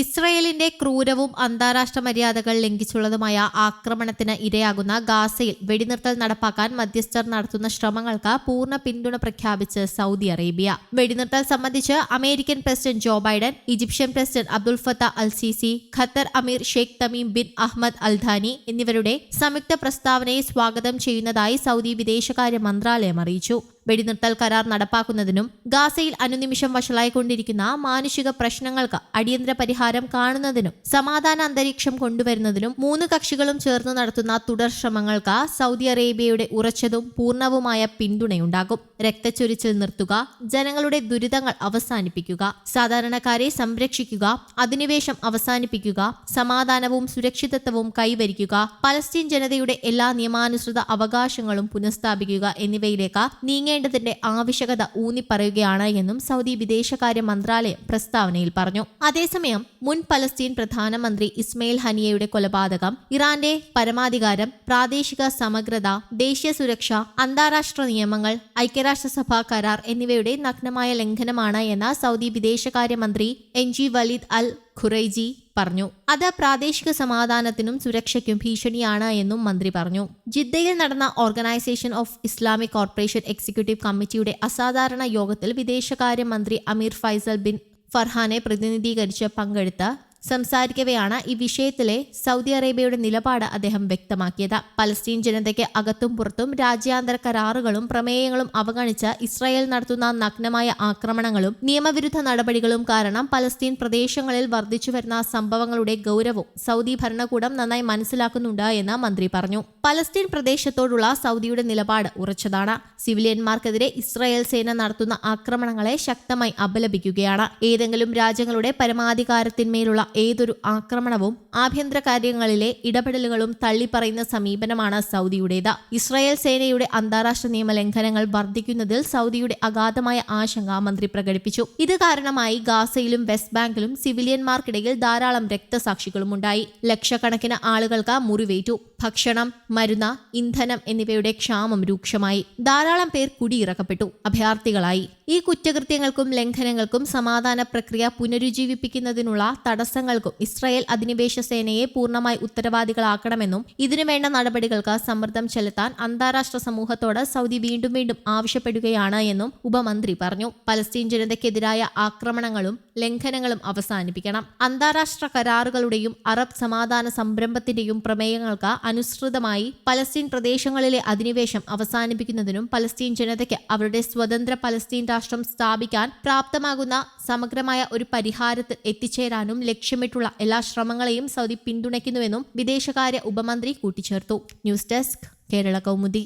ഇസ്രയേലിന്റെ ക്രൂരവും അന്താരാഷ്ട്ര മര്യാദകൾ ലംഘിച്ചുള്ളതുമായ ആക്രമണത്തിന് ഇരയാകുന്ന ഗാസയിൽ വെടിനിർത്തൽ നടപ്പാക്കാൻ മധ്യസ്ഥർ നടത്തുന്ന ശ്രമങ്ങൾക്ക് പൂർണ പിന്തുണ പ്രഖ്യാപിച്ച് സൗദി അറേബ്യ. വെടിനിർത്തൽ സംബന്ധിച്ച് American president Joe Biden Egyptian president Abdel Fattah al Sisi Qatar അമീർ Sheikh Tamim bin Ahmed Al Thani എന്നിവരുടെ സംയുക്ത പ്രസ്താവനയെ സ്വാഗതം ചെയ്യുന്നതായി സൗദി വിദേശകാര്യ മന്ത്രാലയം അറിയിച്ചു. വെടിനിർത്തൽ കരാർ നടപ്പാക്കുന്നതിനും ഗാസയിൽ അനുനിമിഷം വഷളായിക്കൊണ്ടിരിക്കുന്ന മാനുഷിക പ്രശ്നങ്ങൾക്ക് അടിയന്തര പരിഹാരം കാണുന്നതിനും സമാധാന അന്തരീക്ഷം കൊണ്ടുവരുന്നതിനും മൂന്ന് കക്ഷികളും ചേർന്ന് നടത്തുന്ന തുടർ ശ്രമങ്ങൾക്ക് സൗദി അറേബ്യയുടെ ഉറച്ചതും പൂർണവുമായ പിന്തുണയുണ്ടാകും. രക്തച്ചൊരിച്ചിൽ നിർത്തുക ജനങ്ങളുടെ ദുരിതങ്ങൾ അവസാനിപ്പിക്കുക സാധാരണക്കാരെ സംരക്ഷിക്കുക അധിനിവേശം അവസാനിപ്പിക്കുക സമാധാനവും സുരക്ഷിതത്വവും കൈവരിക്കുക പലസ്തീൻ ജനതയുടെ എല്ലാ നിയമാനുസൃത അവകാശങ്ങളും പുനഃസ്ഥാപിക്കുക എന്നിവയിലേക്ക് നീങ്ങേണ്ടതിന്റെ ആവശ്യകത ഊന്നിപ്പറയുകയാണ് എന്നും സൗദി വിദേശകാര്യ മന്ത്രാലയം പ്രസ്താവനയിൽ പറഞ്ഞു. അതേസമയം മുൻ പലസ്തീൻ പ്രധാനമന്ത്രി ഇസ്മയിൽ ഹനിയയുടെ കൊലപാതകം ഇറാന്റെ പരമാധികാരം പ്രാദേശിക സമഗ്രത ദേശീയ സുരക്ഷ അന്താരാഷ്ട്ര നിയമങ്ങൾ ഐക്യരാഷ്ട്രസഭ കരാർ എന്നിവയുടെ നഗ്നമായ ലംഘനമാണ് എന്ന് സൗദി വിദേശകാര്യമന്ത്രി എൻ ജി വലിദ് അൽ ഖുറൈജി പറഞ്ഞു. അത് പ്രാദേശിക സമാധാനത്തിനും സുരക്ഷയ്ക്കും ഭീഷണിയാണ് എന്നും മന്ത്രി പറഞ്ഞു. ജിദ്ദയിൽ നടന്ന Organisation of Islamic Corporation executive കമ്മിറ്റിയുടെ അസാധാരണ യോഗത്തിൽ വിദേശകാര്യമന്ത്രി അമീർ ഫൈസൽ ബിൻ ഫർഹാനെ പ്രതിനിധീകരിച്ച് പങ്കെടുത്ത് സംസാരിക്കവെയാണ് ഈ വിഷയത്തിലെ സൗദി അറേബ്യയുടെ നിലപാട് അദ്ദേഹം വ്യക്തമാക്കിയത്. പലസ്തീൻ ജനതയ്ക്ക് അകത്തും പുറത്തും രാജ്യാന്തര കരാറുകളും പ്രമേയങ്ങളും അവഗണിച്ച് ഇസ്രായേൽ നടത്തുന്ന നഗ്നമായ ആക്രമണങ്ങളും നിയമവിരുദ്ധ നടപടികളും കാരണം പലസ്തീൻ പ്രദേശങ്ങളിൽ വർദ്ധിച്ചു വരുന്ന സംഭവങ്ങളുടെ ഗൗരവവും സൗദി ഭരണകൂടം നന്നായി മനസ്സിലാക്കുന്നുണ്ട് എന്ന് മന്ത്രി പറഞ്ഞു. പലസ്തീൻ പ്രദേശത്തോടുള്ള സൗദിയുടെ നിലപാട് ഉറച്ചതാണ്. സിവിലിയന്മാർക്കെതിരെ ഇസ്രായേൽ സേന നടത്തുന്ന ആക്രമണങ്ങളെ ശക്തമായി അപലപിക്കുകയാണ്. ഏതെങ്കിലും രാജ്യങ്ങളുടെ പരമാധികാരത്തിന്മേലുള്ള ഏതൊരു ആക്രമണവും ആഭ്യന്തര കാര്യങ്ങളിലെ ഇടപെടലുകളും തള്ളിപ്പറയുന്ന സമീപനമാണ് സൗദിയുടേത്. ഇസ്രായേൽ സേനയുടെ അന്താരാഷ്ട്ര നിയമ ലംഘനങ്ങൾ വർദ്ധിക്കുന്നതിൽ സൗദിയുടെ അഗാധമായ ആശങ്ക മന്ത്രി പ്രകടിപ്പിച്ചു. ഇത് കാരണമായി ഗാസയിലും വെസ്റ്റ് ബാങ്കിലും സിവിലിയന്മാർക്കിടയിൽ ധാരാളം രക്തസാക്ഷികളും ഉണ്ടായി ലക്ഷക്കണക്കിന് ആളുകൾക്ക് മുറിവേറ്റു. ഭക്ഷണം മരുന്ന് ഇന്ധനം എന്നിവയുടെ ക്ഷാമം രൂക്ഷമായി. ധാരാളം പേർ കുടിയിറക്കപ്പെട്ടു. അഭയാർത്ഥികളായി. ഈ കുറ്റകൃത്യങ്ങൾക്കും ലംഘനങ്ങൾക്കും സമാധാന പ്രക്രിയ പുനരുജ്ജീവിപ്പിക്കുന്നതിനുള്ള തടസ്സങ്ങൾക്കും ഇസ്രായേൽ അധിനിവേശ സേനയെ പൂർണമായി ഉത്തരവാദികളാക്കണമെന്നും ഇതിനുവേണ്ട നടപടികൾക്ക് സമ്മർദ്ദം ചെലുത്താൻ അന്താരാഷ്ട്ര സമൂഹത്തോട് സൗദി വീണ്ടും വീണ്ടും ആവശ്യപ്പെടുകയാണ് എന്നും ഉപമന്ത്രി പറഞ്ഞു. പലസ്തീൻ ജനതയ്ക്കെതിരായ ആക്രമണങ്ങളും ലംഘനങ്ങളും അവസാനിപ്പിക്കണം. അന്താരാഷ്ട്ര കരാറുകളുടെയും അറബ് സമാധാന സംരംഭത്തിന്റെയും പ്രമേയങ്ങൾക്ക് അനുസൃതമായി പലസ്തീൻ പ്രദേശങ്ങളിലെ അധിനിവേശം അവസാനിപ്പിക്കുന്നതിനും പലസ്തീൻ ജനതയ്ക്ക് അവരുടെ സ്വതന്ത്ര പലസ്തീൻ രാഷ്ട്രം സ്ഥാപിക്കാൻ പ്രാപ്തമാകുന്ന സമഗ്രമായ ഒരു പരിഹാരത്തിൽ എത്തിച്ചേരാനും ലക്ഷ്യമിട്ടുള്ള എല്ലാ ശ്രമങ്ങളെയും സൗദി പിന്തുണയ്ക്കുന്നുവെന്നും വിദേശകാര്യ ഉപമന്ത്രി കൂട്ടിച്ചേർത്തു. News desk Kerala Kaumudi.